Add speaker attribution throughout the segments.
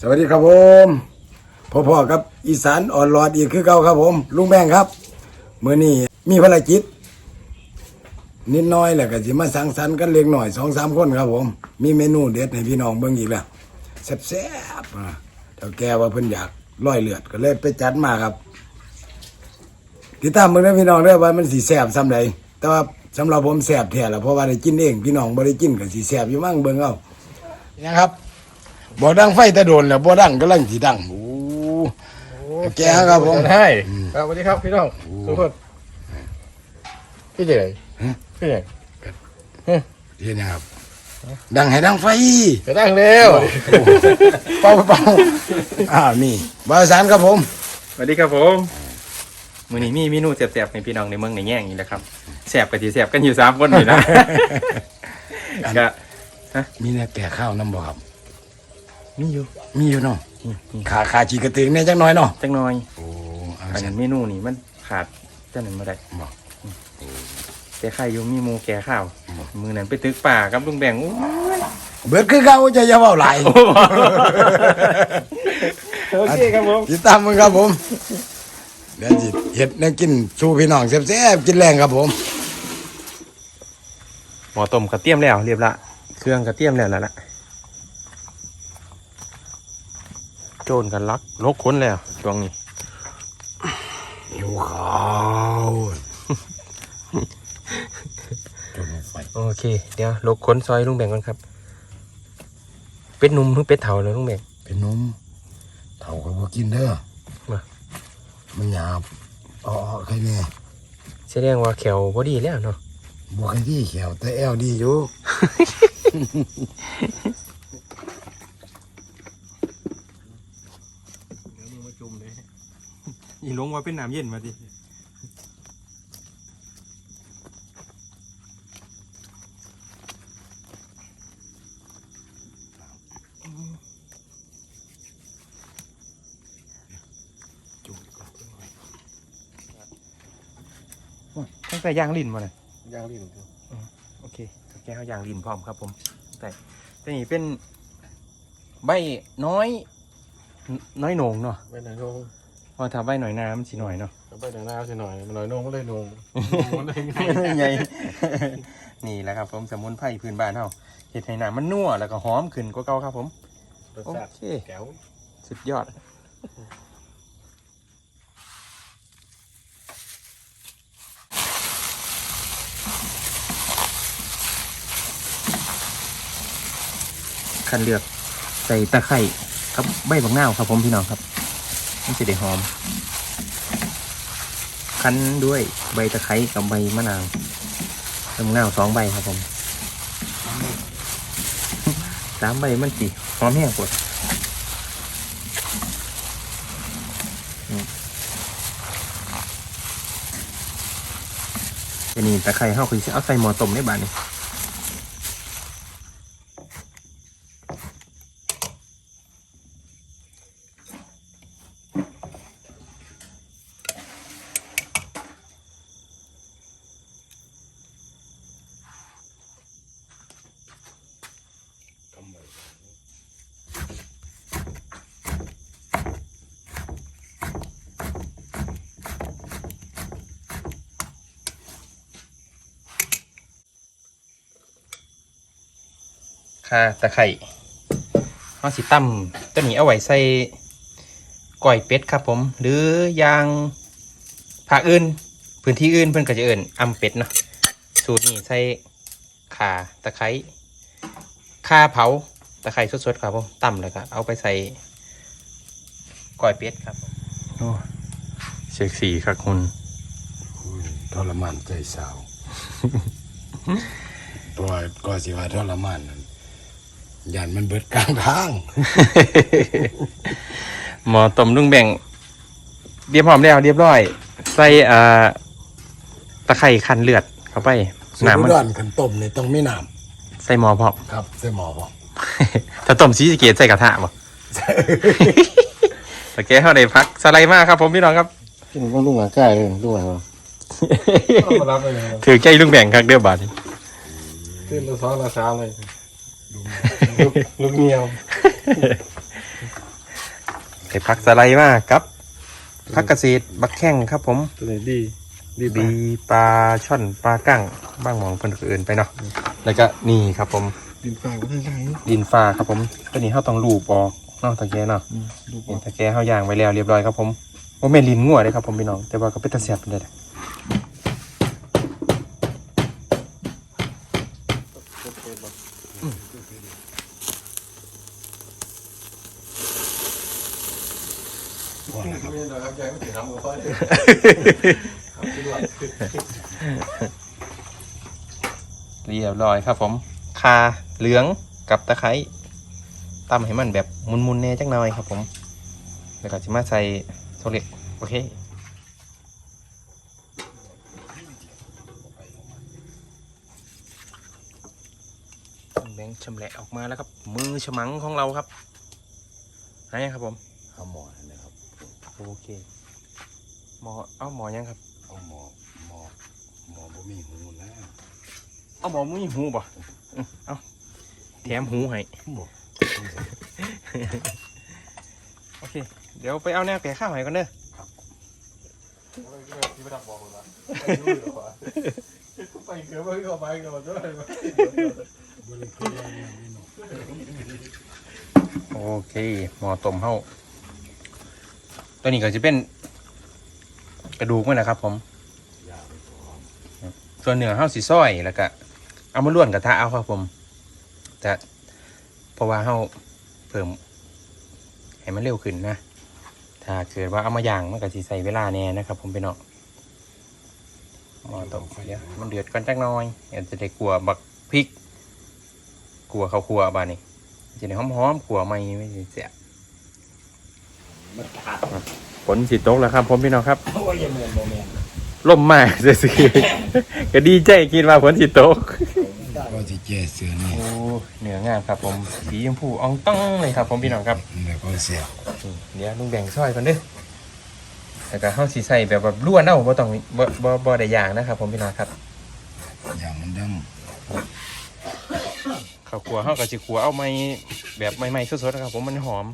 Speaker 1: สวัสดีครับผมพ่อๆครับอีสานอ่อนหลอดอีกคือเก่าครับผม ลุงแบงครับเมื้อนี้มีภารกิจนิดน้อยแหละก็สิมาสังสรรค์กันเล็กหน่อยสองสามคนครับผม มีเมนูเด็ดให้พี่น้องเบิ่งอีกแล้วแซ่บๆอะเท่าแกว่าเพิ่นอยากร้อยเลือดก็เลยไปจัดมาครับ ติดตามเบิ่งเด้พี่น้องเด้อว่ามันสิแซ่บซ้ำใดแต่ว่าสำหรับผมแซ่บแท้ละเพราะว่าได้กินเองพี่น้องบ่ได้กินก็สิแซ่บอยู่มั่งเบิ่งเอานะครับ บ่ดังไฟแต่โดนแล้วบ่ดังกำลังสิดังโอ้แกครับผม
Speaker 2: ให้ครับสวัสดีครับพี่น้องทุกคนพี่เจ๋งพี่เจ๋ง
Speaker 1: เห็นนะครับ ดังให้ดังไฟ
Speaker 2: จะตั้งเร็ว
Speaker 1: เป่าเป่าอ่านี่บริสานครับผม
Speaker 3: สวัสดีครับผมมื้อนี้มีเมนูแซ่บๆให้พี่น้องในเมืองในแง่งนี่แหละครับแซ่บกับที่แซ่บกันอยู่สามคนนี่นะก็
Speaker 1: มีเนี่ยแก่ข้าวน้ำบ่ครับ
Speaker 3: มีอยู่
Speaker 1: มีอยู่เนาะ
Speaker 3: นี่นี่
Speaker 1: ขาขาจีกระตือเนี่ยจังน้อยเนาะ
Speaker 3: จังน้อย
Speaker 1: โอ้เอา
Speaker 3: อัน
Speaker 1: เส้
Speaker 3: นั้นนเมนูนี่มันขาดเจ้าหนึ่งมาได้
Speaker 1: บ่
Speaker 3: แกไข่อยู่มีหมูแกข้าวมือนั้นไปตึกป่ากับลุงแบงโอ้ย
Speaker 1: เบิดคือเขาจะอย่าเว้าหลาย
Speaker 3: โอเคครับผม
Speaker 1: ติดตามมึงครับผมเดี๋ยวจิเฮ็ดแนวกินสู่พี่น้องแซ่บๆกินแรงครับผม
Speaker 3: หมอต้มกระเทียมแล้วเรียบละเครื่องกระเทียมแล้วแล้วล่ะ โจนกันลักลกค้นแล้วช่วงนี้
Speaker 1: หิวข้าวจนไฟ
Speaker 3: โอเค เดี๋ยวลกค้นซอยลุงแบงก่อนครับ เป็ดหนุ่มหรือเป็ดเถาเลยลุงแบง
Speaker 1: เป็นนมเท่ากับบ่กินเด้อ
Speaker 3: มา
Speaker 1: มันหยาบอ๋อใครแน่
Speaker 3: แสดงว่าแขวพอดีแล้วเนาะ
Speaker 1: บ่ใครที่เขียวแต่แอวดีอยู่
Speaker 3: เดี๋ยวมึงมาจุ่มเลย อี ลงว่าเป็นน้ำเย็นมาดิตั้งแต่ย่างลิ้นมาเลย
Speaker 2: ย่างลิ้น
Speaker 3: โอเคแก้วยางลิ้นพร้อมครับ ผม แต่แต่นี่เป็นใบน้อย น้อยโหนงเนาะ
Speaker 2: ไปไหนนง
Speaker 3: เพอถ้าใบหน่อยน้ำมันสิหน่อยเนาะ
Speaker 2: ไปไหนหน้าสิหน่อยมันหน่อยนงก็เลยนงมันเลย
Speaker 3: ใหญ่นี่แหละครับผมสมุนไพรพื้นบ้านเฮาเห็ดให้หนามันนัวแล้วก็หอมขึ้นกว่าเก่าครับผม
Speaker 2: รส
Speaker 3: โอ
Speaker 2: ชาติ
Speaker 3: เค
Speaker 2: แก้ว
Speaker 3: สุดยอด คันเลือกใส่ตะไคร่กับใบบักนาวครับผมพี่น้องครับ มันจะได้หอม คั้นด้วยใบตะไคร้กับใบมะนาวใบมะนาสองใบครับผมสามใบมันสิหอมแห้งปวดทีนี้ตะไคร้เฮาคือสิเอาใส่หม้อต้มในบ้านนี่ ค่ะตะไคร่เอาสิตั้มตัวนี้เอาไว้ใส่ก้อยเป็ดครับผม หรือย่างภาคอื่น พื้นที่อื่นเพิ่นก็จะเอิ่นอำเป็ดเนาะสูตรนี้ใส่ข่าตะไคร้ข่าเผาตะไคร้สดๆครับผมตั้มแล้วก็เอาไปใส่ก้อยเป็ดครับผมโอ้เซ็กซี่ครับคุณ
Speaker 1: อุ้ยทรมานใจสาวตัวก็สิว่าทรมานนั่น ยันมันเบิดกลางทาง
Speaker 3: หมอต้มลุงแบ่งเรียบพร้อมแล้วเรียบร้อย ใส่เอ่อตะไคร่คันเลือดเข้าไป
Speaker 1: สูตร
Speaker 3: น้ำมัน
Speaker 1: ด้านขันต้มนี่ต้องมีน้
Speaker 3: ใส่หมอพร้อมำ
Speaker 1: ครับใส่หมอพร้อม
Speaker 3: ถ้าต้มซีสะเกตใส่กระทะบ่ ตะเกียเขาได้พักสไลด์มากครับผมพี่น้องครับ
Speaker 2: กินต้องลุงหาใกล้เลยลุงหามารับเลย
Speaker 3: ถือใจลุงแบ่งครับเดือบาทนี่
Speaker 2: ขึ้นละสองละสามเลย ลูกเงียว
Speaker 3: ไอ้พักสไลด์มากครับ พักเกษตรบักแข้งครับผม
Speaker 2: ตัวไหนดี ดี
Speaker 3: บีปลาช่อนปลากั้งบ้างหมองเพิ่นก็เอื่นไปเนาะแล้วก็นี่ครับผม
Speaker 2: ดินฝากไว้ทางไหน
Speaker 3: ดินฟ้าครับผมตัวนี้เฮาต้องลูบออกเนาะตะแกเนาะ
Speaker 2: ดู
Speaker 3: เห็นตะแกเฮาย่างไว้แล้วเรียบร้อยครับผมบ่แม่นลิ้นงัวเด้ครับผมพี่น้องแต่ว่าก็เป็นตาแซ่บเป็นได้
Speaker 1: พอแล้วครับ
Speaker 3: เรียบร้อยครับผม คาเหลืองกับตะไคร้ตำให้มันแบบมุนๆแน่จักหน่อยครับผมแล้วก็สิมาใส่โซเล็กโอเคแบงค์ชำแหละออกมาแล้วครับ มือฉมังของเราครับหายังครับผม
Speaker 1: เอาหมอนะครับ
Speaker 3: โอเค หมอเอ้าหมอยังครับ
Speaker 1: เอาหมอหมอหมอบ่มีหูนะ
Speaker 3: เอาหมอมือหูป่ะเอาแถมหูให้
Speaker 1: บ่
Speaker 3: โอเค เดี๋ยวไปเอาแนวแก่ข้าวให้ก่อนเด้อ
Speaker 2: ที่ประดับบอกเลยไปเกือบไปก็ไปก็มาด้วย
Speaker 1: บ่ได้เคยเอาเนี่ยนี่เนาะ
Speaker 3: โอเค หมอต้มเฮาตัวนี้ก็จะเป็น กระดูกมันนะครับ ผมส่วนเนื้อเฮาสีซ้อยแล้วก็เอามาล้วนกระทะเอาครับผมแต่เพราะว่าเฮาเพิ่มให้มันเร็วขึ้นนะ ถ้าเกิดว่าเอามาย่างมันก็สิใส่เวลาแน่นะครับ ผมไปเนาะหมอต้มเดี๋ยวมันเดือดก่อนจักหน้อยเดี๋ยวจะได้กลัวบักพริกกลัวข้าวคั่วบานี่จะได้หอมๆกลัวไม่ไม่เสีย
Speaker 1: มันขาด
Speaker 3: ฝนสิตกแล้วครับผมพี่น้องครับ
Speaker 1: โอ้ยอย่าแม่นบ่แม่น
Speaker 3: ล่มมากเสียสิก็ดีใจคิดว่าฝนสิตก
Speaker 1: ก็สิแก้เสือนี่
Speaker 3: โอ้เหนืองามครับ ผมสีชมพูอ่องต้องเลยครับ ผมพี่น้องครับ
Speaker 1: แล้วก็เสีย
Speaker 3: อืมเดี๋ยวลุงแบ่งซอยก่อนเด้อแล้วก็เฮาสิใส่แบบแบบล้วนเอาบ่ต้องบ่บ่บ่ได้ย่างนะครับ ผมพี่น้องครับ
Speaker 1: อย่างมันด
Speaker 3: ข้าวคั่วเฮาก็สิคั่วเอาไม้แบบใหม่ๆสดๆนะครับ ผมมันหอม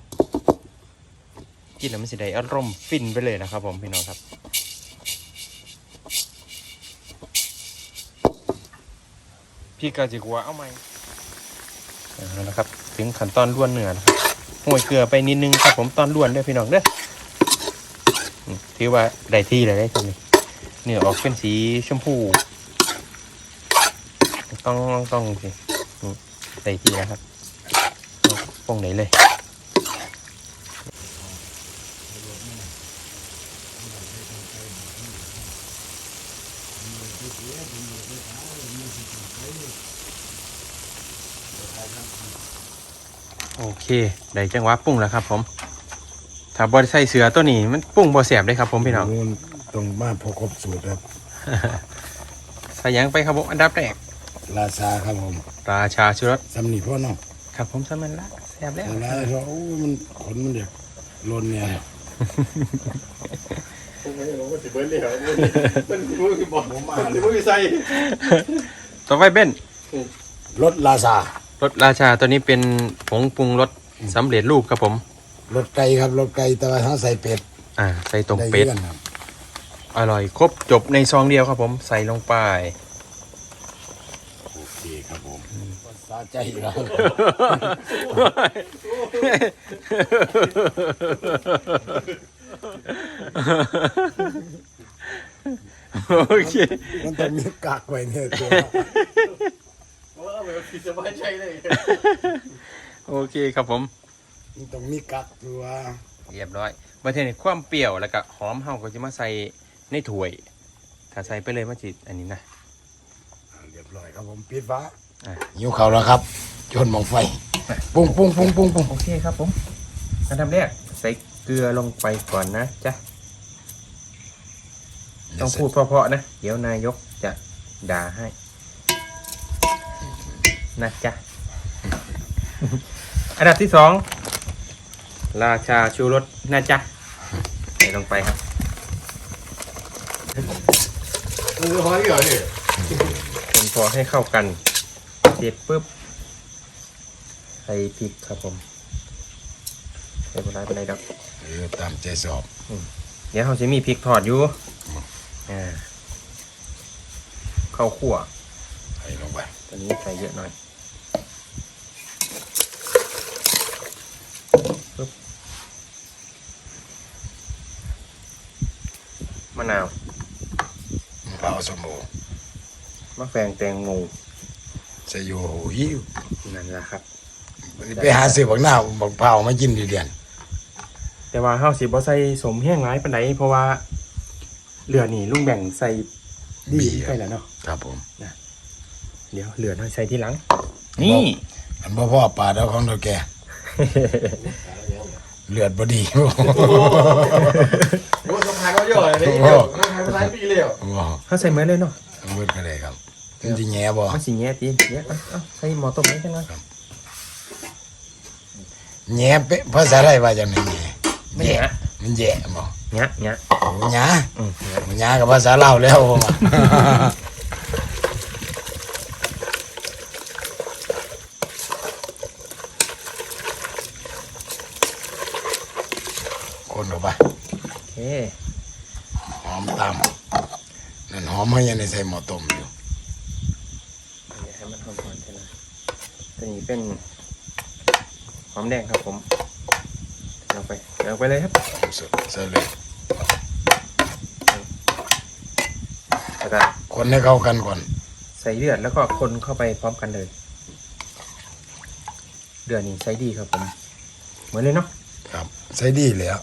Speaker 3: กินแล้วมันสิได้อารมณ์ฟินไปเลยนะครับ ผมพี่น้องครับพี่ก็สิคั่วเอาไหม้เอาละครับ ถึงขั้นตอนล้วนเนื้อนะครับโรยเกลือไปนิดนึงครับผมตอนล้วนด้อพี่น้องเด้อถือว่าได้ที่เลยได้ตรงนี้เนื้อออกเป็นสีชมพู ต้องต้องสิอืมได้ที่แล้วครับเอาปงไหนเลย ได้จังหวะปรุงแล้วครับ ผม ถ้าบอใส่เสือตัวนี้มันปรุงบอแสบเลยครับ ผมพี่น้อง
Speaker 1: มันต้องมาพอครบสูตรครับ
Speaker 3: ใส่หยังไปครับผมอันดับแรก
Speaker 1: ราชาครับผม
Speaker 3: ราชาชุรส
Speaker 1: สำนีพ่อเนาะ
Speaker 3: ครับผมสมันละแสบแล้ว
Speaker 1: เวลาเราโอ้มันขนมันเด็กลนเนี่ย
Speaker 2: ผมไม่รู้ว่าสิเบิร์ดเลยเหรอมันมันคือบอกผมมาเลยไม่ใส่
Speaker 3: ต่อไปเบน
Speaker 1: รถราชาร
Speaker 3: สราชาตัวนี้เป็นผงปรุงรส สำเร็จรูปครับผม
Speaker 1: รถไก่ครับรถไก่แต่ว่าเขาใส่เป็ด
Speaker 3: อ่า ใส่ตรง
Speaker 1: ได้
Speaker 3: เป็ด
Speaker 1: เยอะครับ
Speaker 3: อร่อยครบจบในซองเดียวครับผม ใส่ลงไป
Speaker 1: โอเคครับผมสาใจแล้ว
Speaker 3: โอเค
Speaker 1: มันต้องมีกักไว้เนี่ยตัว
Speaker 2: ว่าแบบผิดสบายใจเลย
Speaker 3: โอเคครับผม
Speaker 1: มันต้องมีกักตัว
Speaker 3: เรียบร้อยมาเทนี่ความเปรี้ยวแล้วก็หอมเฮาก็จะมาใส่ในถ้วย ถ้าใส่ไปเลยมันจิอันนี้นะ
Speaker 1: อ่าเรียบร้อยครับผมปิดฟ้า
Speaker 3: อะ
Speaker 1: หิวเขาวแล้วครับจนมองไฟ ปุ้งปุ้งปุ้งปุ้งปุ้ง
Speaker 3: โอเคครับผมอันดับแรกใส่เกลือลงไปก่อนนะจ๊ะต้องพูดเพราะๆนะ เดี๋ยวนายกจะด่าให้นะจ๊ะ อันดับที่สองราชาชูรสนะจ๊ะใส่ลงไปครับ
Speaker 2: มันคือหอยเหรอเนี่ย
Speaker 3: คนพอให้เข้ากันเสร็จปุ๊บใส่พริกครับผมใส่บนไรเป็นไรดอก
Speaker 1: เออตามใจสอบ
Speaker 3: เดี๋ยวเขาจะมีพริกทอดอยู่อ่าข้าวคั่ว
Speaker 1: ใส่ลงไป
Speaker 3: ตัวนี้ใส่เยอะหน่อย มะนาว
Speaker 1: มะพร้าวสมโอ
Speaker 3: มะแฟงแตงโม
Speaker 1: ใส่อยู่โหหิว
Speaker 3: นั่นแหละครับ
Speaker 1: ไปหาซื้อบักหน้าวบักเผาวมากินดีเดียน
Speaker 3: แต่ว่าเฮาสิบ่ใส่สมแห้งหลายปานใดเพราะว่าเหลือนี่ลุงแบ่งใส่ดีไปแล้วเนาะ
Speaker 1: ครับผม
Speaker 3: เดี๋ยวเหลือน้อยใส่ทีหลัง นี่
Speaker 1: อันพ่อพ่อปลาดาวของเราแกเลือดบดี
Speaker 2: โอ้สะพานเขาเยอะเลยนี่
Speaker 1: โอ้
Speaker 2: สะพานเป็นหายปีเลยอะ
Speaker 1: ว้าว
Speaker 3: เขาใส่เหมือนเลยเนาะ
Speaker 1: เบิดก็ได้ครับเป็นสิแง่บ่
Speaker 3: มันสิแง่ตีนแง่เอาใส่หมอต้มได้จังไง
Speaker 1: แง่เป๊ะภาษาไทยว่าจังได๋แง่
Speaker 3: ไม่
Speaker 1: แย่
Speaker 3: แง่
Speaker 1: มันแย่บ่
Speaker 3: แง่แง่
Speaker 1: โอ้หยา
Speaker 3: อืมแง่
Speaker 1: หยากับภาษาลาวแล้วผมว่า คนเข้าไป
Speaker 3: โอเค
Speaker 1: หอมตาม นั่นหอมให้ยังในใส่หม้อต้มอยู่
Speaker 3: เดี๋ยวให้มันหอมๆใช่ไหมตัวนี้เป็นหอมแดงครับผมเอาไปเอาไปเลยครับ
Speaker 1: หอมสุดใส่เลย
Speaker 3: แล้วก็
Speaker 1: คนให้เข้ากันก่อน
Speaker 3: ใส่เลือดแล้วก็คนเข้าไปพร้อมกันเลย เดือดนี่ใช้ดีครับผม เหมือนเลยเนาะ
Speaker 1: ครับใส่ดีแล้ว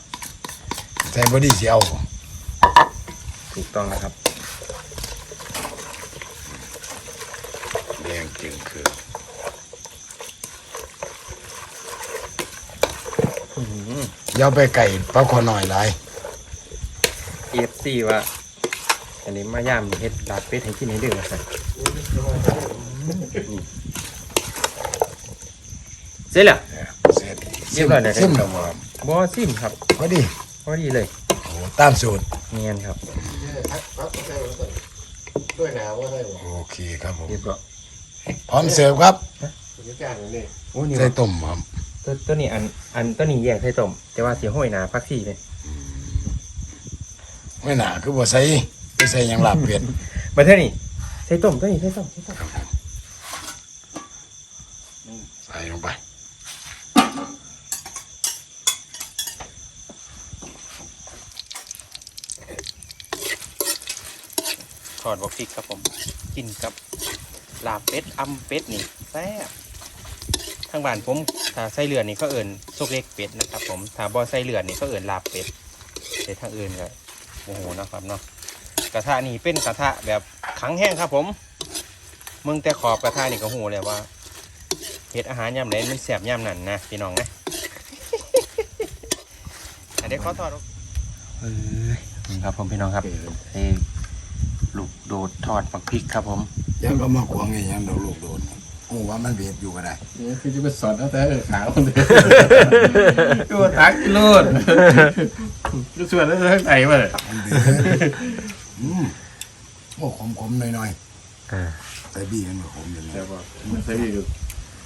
Speaker 1: ใส่บอดี้เสียว
Speaker 3: ถูกต้องนะครับ
Speaker 1: แดงจึงคือย่าไปไก่ปลาคอหน่อยหลาย
Speaker 3: เอฟซีว่า อันนี้มาย่ามเฮ็ดลาบเป็ดให้กินให้เดือดใส่เสร็จแล้ว
Speaker 1: เสร็จ
Speaker 3: เรียบร้อยแล้ว
Speaker 1: ซิมแล้วบ่ครับ
Speaker 3: บอซิมครับ
Speaker 1: พอดี
Speaker 3: พอดีเลย
Speaker 1: โอ้ตามสูตร
Speaker 3: เนียนครับ
Speaker 2: ด้วยหนาวว่าใช่หรอ
Speaker 1: โอเคครับผม
Speaker 3: เรียบร้อย
Speaker 1: พร้อมเสิร์ฟครับ
Speaker 2: คุณจ้างนี่
Speaker 3: โอ้นี่
Speaker 1: ใส่
Speaker 3: วะ
Speaker 1: ต้มครับ
Speaker 3: ตัวตัวนี้อันอันตัวนี้แยกใส่ต้มแต่ว่าเสียห้อยหนาพักซี่เลย
Speaker 1: ไม่หนาคือบ่ใส่ไปใส่หยังลาบเป็ด
Speaker 3: มาเท่านี้ใส่ต้มตัวนี้ใส่ต้มใส่ต้ม
Speaker 1: ใส่ลงไป
Speaker 3: ทอดบกพริกครับผมกินกับ ลาบเป็ดอำเป็ดนี่แซ่บทางบ้านผมถ้าใส่เลือดนี่เขาเอิ่นซกเล็กเป็ดนะครับผมถ้าบ่ใส่เลือดนี่เขาเอิ่นลาบเป็ดแต่ทางอื่นก็โอ้โหนะครับเนาะกระทะนี่เป็นกระทะแบบขังแห้งครับผมมึงแต่ขอบกระทะนี่ก็หูเลยว่าเฮ็ดอาหารยามไหนมันแสบยามนั่นนะพี่น้องนะอันนี้ขอทอดเอ้ยนี่ครับผมพี่น้องครับเอ้ลูกโดดทอดปักพริกครับผม
Speaker 1: ยังก็มาขวางไงยังเราลูกโดนโอ้ว่ามันเบียดอยู่ก็ได้
Speaker 2: นี่คือจะไปสอนตั้งแต่ขาวเลยตัวตักกิโลดจะส่วนแล้วทั้งไหนมาเลย
Speaker 1: มันเบียดอืมโอ้ขมๆหน่อย
Speaker 3: อ่า
Speaker 1: ๆใส่บี้กันก็ขมอยู่
Speaker 2: แต่
Speaker 1: นะ
Speaker 2: ว่ามันใช่อยู่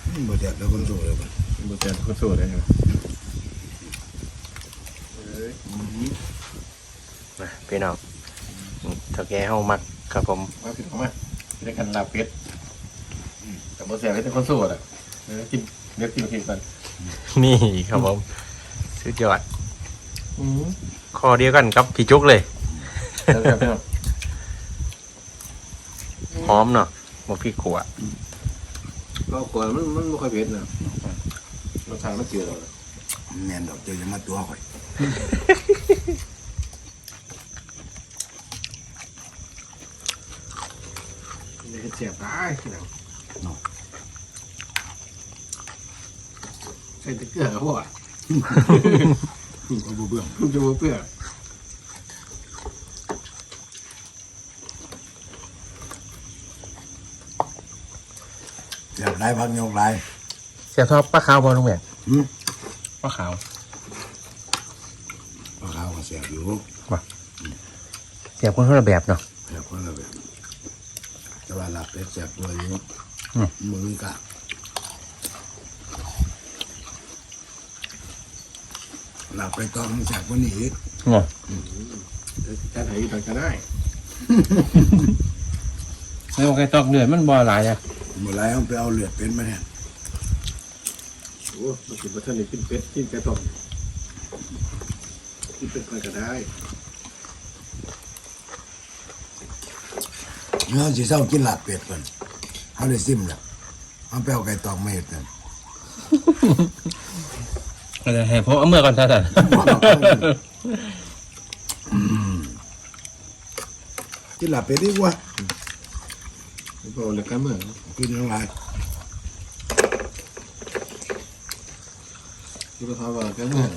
Speaker 1: อืมบ่แซ่บแล้วคนสู้เลยบัด
Speaker 2: มันเป็นคนสูตรเลยครับ
Speaker 3: มาพี่น้องเท่าแกเฮามักครับผม
Speaker 2: มาผิดของมา ได้กันลาเป็ดแต่โมเสียเป็นคนสูตรอะเดี๋ยวกินเดี๋ยวกินกินกัน
Speaker 3: นี่ครับผมสุดยอดคอเดียวกันกับพี่จุกเลย
Speaker 2: แล้วกันพี่น้อง
Speaker 3: หอมเนาะหมกพริกขัว
Speaker 2: ก็ควรมันมันไม่ค่อยเผ็ดนะรสชาติมันเจือเลย
Speaker 1: แม่นดอกเจ้าจะมาตัวข่อย
Speaker 2: เสียบตายพี่น้องใส่ตะเกียบหัว
Speaker 1: ก็บ่เบื่อ
Speaker 2: จะเปื่อ
Speaker 1: เสียบหลายพักยกหลาย
Speaker 3: เสียบทอดปลาขาวบอลุงแม่
Speaker 1: หืม
Speaker 3: ปลาขาว
Speaker 1: ปลาขาวก็เสียบอยู่
Speaker 3: เสียบคนละแบบเนาะ
Speaker 1: ว่าลาบเป็ดเสียบตัวอยู่
Speaker 3: อืม
Speaker 1: มือกะหลับไปตองจากวันนี้อีก
Speaker 3: งอ
Speaker 2: จะไหนต่างก็ได้
Speaker 3: ไม่ว่าใครตอกเดือดมันบ่หลายอะ
Speaker 1: เมื่อไรเอาไปเอาเลือดเป็นมาเนี่ย
Speaker 2: โอ้มากินมาท่านนี่กินเป็ดกินไก่ต้มกินเป็ดก็ได้
Speaker 1: เราสิเศร้ากินลาบเป็ดก่อนเขาเลยซิมแล้วเอาไปเอาไก่ตอกมาเห็ดกัน
Speaker 3: ก็จะให้ผมเอาเมื่อก่อนท่าน
Speaker 1: กินลาบเป็ดดีกว่า
Speaker 2: ก็เลือกกันเมื่อ
Speaker 1: กินยังไง
Speaker 2: ที่เขาทำว่ากันเมื่อ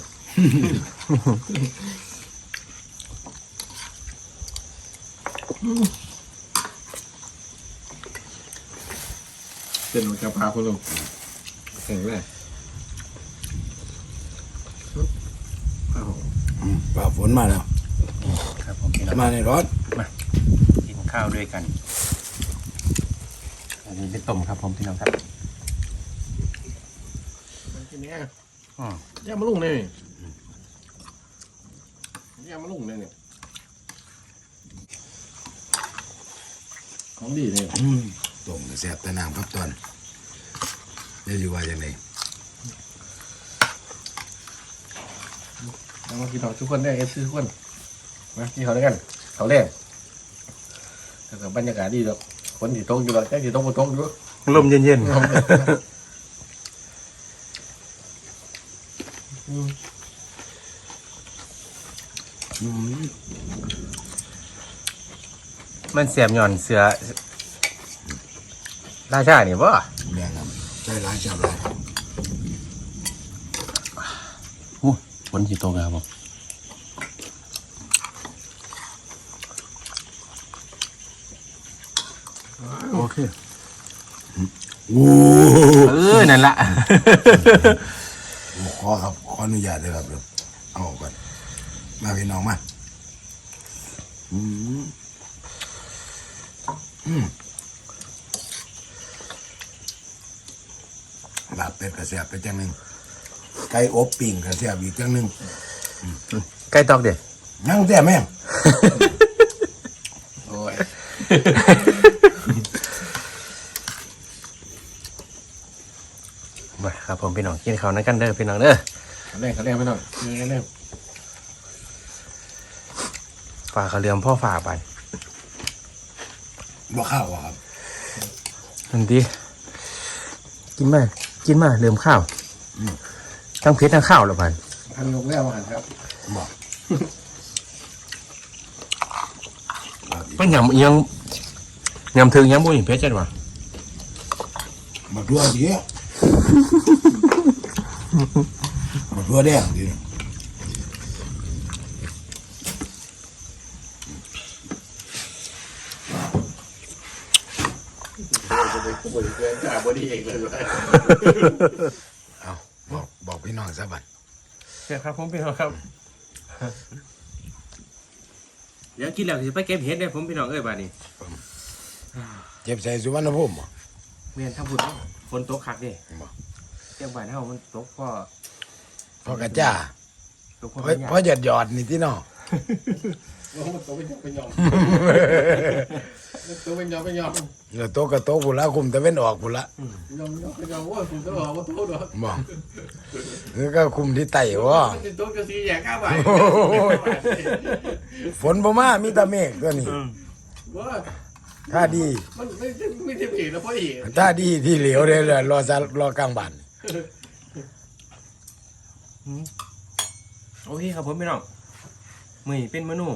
Speaker 2: เป็ นกระเพราคุณลุงแข็งแรงอ้าว
Speaker 1: อืมฝ่าฝนมาแล้ว
Speaker 3: ครับผมพี่น้อง
Speaker 1: มาในรถ
Speaker 3: กินข้าวด้วยกัน อันนี้เป็นต้มครับผมพี่น้องครับ
Speaker 2: ทีนี้
Speaker 3: อ๋อ
Speaker 2: ย่ามาลุงเลยย่ามาลุงเลยเนี่ยของดีเลย
Speaker 1: อืม ต้มแซ่บแต่น้ำครับตอนจะอยู่ว่าอย่างไร
Speaker 2: เอามากินต่อทุกคนได้เอฟซีทุกคนมากินเขาด้วยกันเขาแรกแต่ก็บรรยากาศดีดอกคนที่ตกอยู่หรอกแค่ที่ตกบ่ตกอยู่
Speaker 3: ลมเย็นๆ
Speaker 1: อืม
Speaker 3: มันเสียบหย่อนเสือ ราชานี่บ่
Speaker 1: แม่ครับใจร้ายจับร้าย
Speaker 3: โอ้ฝนสิตกแล้วครับผม
Speaker 2: โอเค
Speaker 1: โอ้
Speaker 3: เออนั่นละ
Speaker 1: ขอครับขออนุญาตเลยครับเดี๋ยวเอาออกก่อนมาพี่น้องมาอืมอืมลาบ เป็ดกระแสบไปจังหนึ่งไก่อบปิ่งกระแสบอีกจังหนึ่ง
Speaker 3: ใกล้ตอกเด็ด
Speaker 1: นั่งแต่แม่ง
Speaker 2: โอ้ย
Speaker 3: มาครับผมพี่น้องกินข้าวนั่นกันเด้อพี่น้องเด้อ
Speaker 2: เขาแรกเขาแรกไปหน่อยยืนกันแรก
Speaker 3: ฝากเขาวเหลือมพ่อฝากไป
Speaker 1: บ่ข้าวอะครับ
Speaker 3: ทันทีกินมา กินมาเหลือมข้าวทั้งเพชรทั้งข้าวแล้วไป
Speaker 2: ทำยกแล้วมาหันครับ
Speaker 1: บอก
Speaker 3: มันยำยังยำถึงยำบุญเพชรจัดวะ
Speaker 1: มาตัวดีมาตัวแดงดี
Speaker 2: บริเวณจ่าบดีเองเลย
Speaker 1: เอาบอกบอกพี่น้องซะบัด
Speaker 3: เสียครับผมพี่น้องครับ เดี๋ยวกินแล้วจะไปเก็บเห็ดได้ผมพี่น้องเอ้ยบ้านี้
Speaker 1: เจ็บใส่สุวรรณภูมิบ่
Speaker 3: เมียนทำบุญฝนตกคักเด้
Speaker 1: บ่
Speaker 3: เจ้าบ้านเฮามันตกพ่อ
Speaker 1: พอกระจ้า
Speaker 3: ตกพ่อ
Speaker 1: เพราะ
Speaker 3: เป็นหยา
Speaker 1: เพราะหยอดหยอดๆนี่ที่น้อง
Speaker 2: ตัวเป็นยอมเป็นยอม ตัวเป็นยอมเป็นยอม
Speaker 1: เดี๋ยวโตกระโตพุ่นละคุมตะเว้นออกพุ่นละ
Speaker 2: ยอมยอมเป็นยอมว่าคุณต้องบอกว่าโทษเหรอ
Speaker 1: บอกแล้วก็คุมที่ไต่วะ
Speaker 2: มันจะโทษกระสีแยกข้าวไป
Speaker 1: ฝนบ่มามีแตะเมฆตัวนี้
Speaker 2: ว่า
Speaker 1: ถ้าดี
Speaker 2: มันไม่ไม่ใช่ผีนะพ่อเอก
Speaker 1: ถ้าดีที่เหลียวเลยเลยรอซะรอกลางบ้าน
Speaker 3: โอเคครับผมพี่น้องมือเป็นเมนู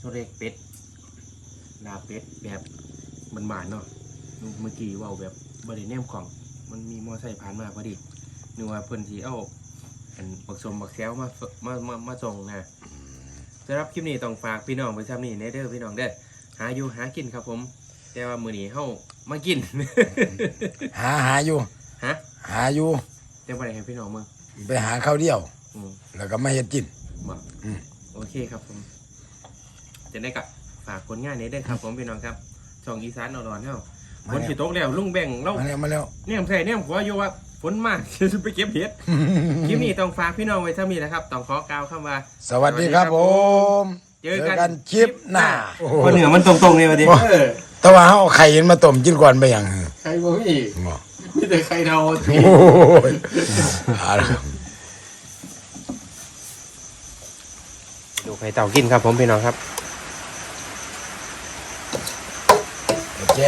Speaker 3: โซเล็กเป็ดลาเป็ดแบบบานๆเนาะเมื่อกี้เว่าแบบบริเนมของมันมีมอไซค์ผ่านมาพอดีนึกว่าเพิ่นสีเอาอันบักสมบักแซวมาฝมามามาส่งนะสำหรับคลิปนี้ต้องฝากพี่น้องไปซ้ำนี่เนเด้อพี่น้องเด้อหาอยู่หากินครับผม แต่ว่ามื้อนี้เฮามากิน
Speaker 1: หาหาอยู่
Speaker 3: ฮะ
Speaker 1: หาอยู่
Speaker 3: แต่บ่ได้ให้พี่น้องมึง
Speaker 1: ไปหาข้าวเดียว
Speaker 3: อืม
Speaker 1: แล้วก็มาเฮ็ดกิน
Speaker 3: บอก
Speaker 1: อืม
Speaker 3: โอเคครับผม จะได้กับฝากผลงานนี้ด้วยครับ ผมพี่น้องครับช่องอีสานเอาดอนเฮา
Speaker 1: มา
Speaker 3: คน
Speaker 1: แล้ว
Speaker 3: สิตกแล้วลุงแบ่งเรา
Speaker 1: มาแล้วมาแล้ว
Speaker 3: เนี่ยใส่เนี่ยหัวอยู่ว่าฝนมากจะไปเก็บเห็ดคลิปนี้ต้องฝากพี่น้องไว้เท่านี้นะครับ ต้องขอกล่าวคำว่า
Speaker 1: สวัสดีครับผม
Speaker 3: เจอกัน
Speaker 1: คลิปหน้า
Speaker 3: เพราะเหนือมันตรงๆเลยวันนี้
Speaker 2: เออ
Speaker 1: แต่ว่าเขาเอาไข่เห็นมาต้มกินก่อนไปยัง
Speaker 2: ใครบ่มีมีแต่ใครเดา
Speaker 1: โอ้ยเอาล่ะ
Speaker 3: ดูไข่เต่ากินครับผมพี่น้องครับ
Speaker 1: แก